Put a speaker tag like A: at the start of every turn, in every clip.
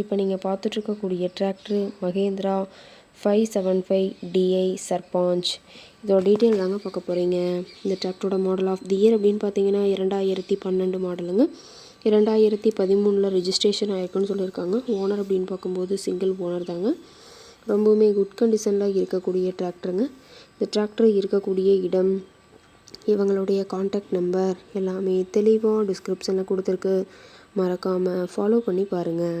A: இப்போ நீங்கள் பார்த்துட்ருக்கக்கூடிய tractor Mahindra five seven five DI Sarpanch. இதோட டீட்டெயில் தாங்க பார்க்க போகிறீங்க இந்த டிராக்டரோட மாடல் ஆஃப் தி இயர் அப்படின்னு பார்த்தீங்கன்னா இரண்டாயிரத்தி பன்னெண்டு மாடலுங்க. இரண்டாயிரத்தி பதிமூணில் ரிஜிஸ்ட்ரேஷன் ஆயிருக்குன்னு சொல்லியிருக்காங்க. ஓனர் அப்படின்னு பார்க்கும்போது சிங்கிள் ஓனர் தாங்க. ரொம்பவுமே குட் கண்டிஷனில் இருக்கக்கூடிய டிராக்டருங்க. இந்த டிராக்டர் இருக்கக்கூடிய இடம் இவங்களுடைய காண்டாக்ட் நம்பர் எல்லாமே தெளிவாக டிஸ்கிரிப்ஷனில் கொடுத்துருக்கு. மறக்காமல் ஃபாலோ பண்ணி பாருங்கள்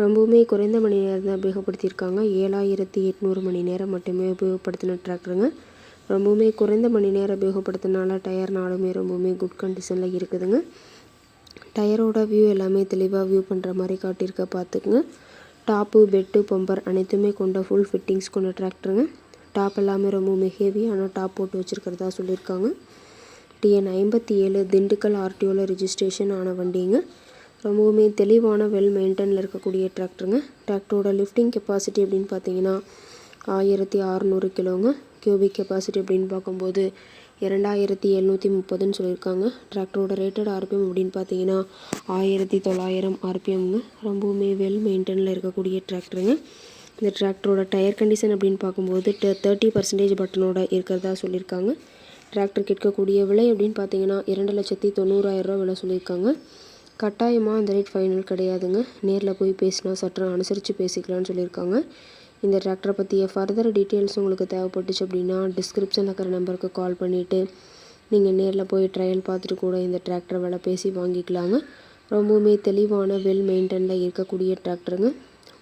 A: ரொம்பவுமே குறைந்த மணி நேரம் தான் உபயோகப்படுத்தியிருக்காங்க. ஏழாயிரத்தி எட்நூறு மணி நேரம் மட்டுமே உபயோகப்படுத்தின டிராக்டருங்க. ரொம்பவுமே குறைந்த மணி நேரம் உபயோகப்படுத்தினால டயர் நாளுமே ரொம்பவுமே குட் கண்டிஷனில் இருக்குதுங்க. டயரோட வியூ எல்லாமே தெளிவாக வியூ பண்ணுற மாதிரி காட்டியிருக்க பார்த்துக்குங்க டாப்பு பெட்டு பம்பர் அனைத்துமே கொண்ட ஃபுல் ஃபிட்டிங்ஸ் கொண்ட டிராக்டருங்க. டாப் எல்லாமே ரொம்பவுமே ஹெவியான டாப் போட்டு வச்சுருக்கிறதா சொல்லியிருக்காங்க. டிஎன் ஐம்பத்தி ஏழு திண்டுக்கல் ஆர்டிஓவில் ரிஜிஸ்ட்ரேஷன் ஆன வண்டிங்க. ரொம்பவுமே தெளிவான வெல் மெயின்டெனில் இருக்கக்கூடிய டிராக்டருங்க டிராக்டரோட லிஃப்டிங் கெப்பாசிட்டி அப்படின்னு பார்த்தீங்கன்னா ஆயிரத்தி அறநூறு கிலோங்க. கியூபிக் கெப்பாசிட்டி அப்படின்னு பார்க்கும்போது இரண்டாயிரத்தி எழுநூற்றி முப்பதுன்னு சொல்லியிருக்காங்க. டிராக்டரோட ரேட்டட் ஆர்பிஎம் அப்படின்னு பார்த்தீங்கன்னா ஆயிரத்தி தொள்ளாயிரம் ஆர்பிஎம்ங்க ரொம்பவுமே வெல் மெயின்டெனில் இருக்கக்கூடிய டிராக்டருங்க இந்த டிராக்டரோட டயர் கண்டிஷன் அப்படின்னு பார்க்கும்போது தேர்ட்டி பர்சன்டேஜ் பட்டனோட இருக்கிறதா சொல்லியிருக்காங்க. டிராக்டர் கேட்கக்கூடிய விலை அப்படின்னு பார்த்தீங்கன்னா இரண்டு லட்சத்தி தொண்ணூறாயிரரூவா விலை சொல்லியிருக்காங்க. கட்டாயமாக அந்த ரேட் ஃபைனல் கிடையாதுங்க. நேரில் போய் பேசினா சற்று அனுசரித்து பேசிக்கலாம்னு சொல்லியிருக்காங்க. இந்த டிராக்டரை பற்றிய ஃபர்தர் டீட்டெயில்ஸ் உங்களுக்கு தேவைப்பட்டுச்சு அப்படின்னா டிஸ்கிரிப்ஷனில் இருக்கிற நம்பருக்கு கால் பண்ணிவிட்டு நீங்கள் நேரில் போய் ட்ரையல் பார்த்துட்டு கூட இந்த டிராக்டரை விலை பேசி வாங்கிக்கலாங்க. ரொம்பவுமே தெளிவான வெல் மெயின்டெனில் இருக்கக்கூடிய டிராக்டருங்க.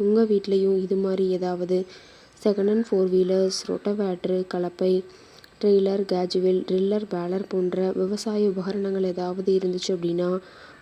A: உங்கள் வீட்லேயும் இது மாதிரி ஏதாவது second hand four wheelers rotavator கலப்பை trailer cage wheel driller baler போன்ற விவசாய உபகரணங்கள் ஏதாவது இருந்துச்சு அப்படின்னா